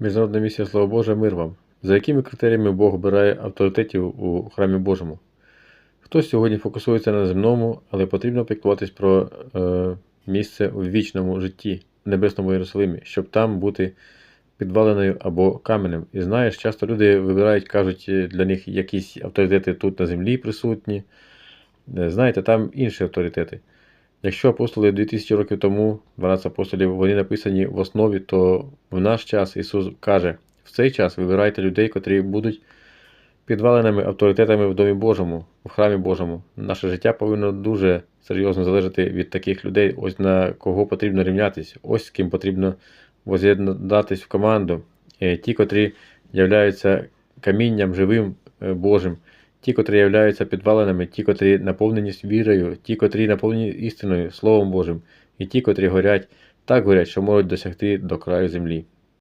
Міжнародна місія Слово Боже, мир вам. За якими критеріями Бог обирає авторитетів у храмі Божому? Хтось сьогодні фокусується на земному, але потрібно піклуватись про е, місце у вічному житті, в небесному Єрусалимі, щоб там бути підваленою або каменем. І знаєш, часто люди вибирають, кажуть, для них якісь авторитети тут на землі присутні. Е, Знаєте, там інші авторитети. Якщо апостоли 2000 років тому, 12 апостолів, вони написані в основі, то в наш час Ісус каже: в цей час вибирайте людей, котрі будуть підваленими авторитетами в Домі Божому, в храмі Божому. Наше життя повинно дуже серйозно залежати від таких людей, ось на кого потрібно рівнятись, ось з ким потрібно воз'єднатись в команду. Е, Ті, котрі являються камінням живим е, Божим, ті, котрі являються підваленими, ті, котрі наповнені вірою, ті, котрі наповнені істиною, Словом Божим, і ті, котрі горять, так горять, що можуть досягти до краю землі.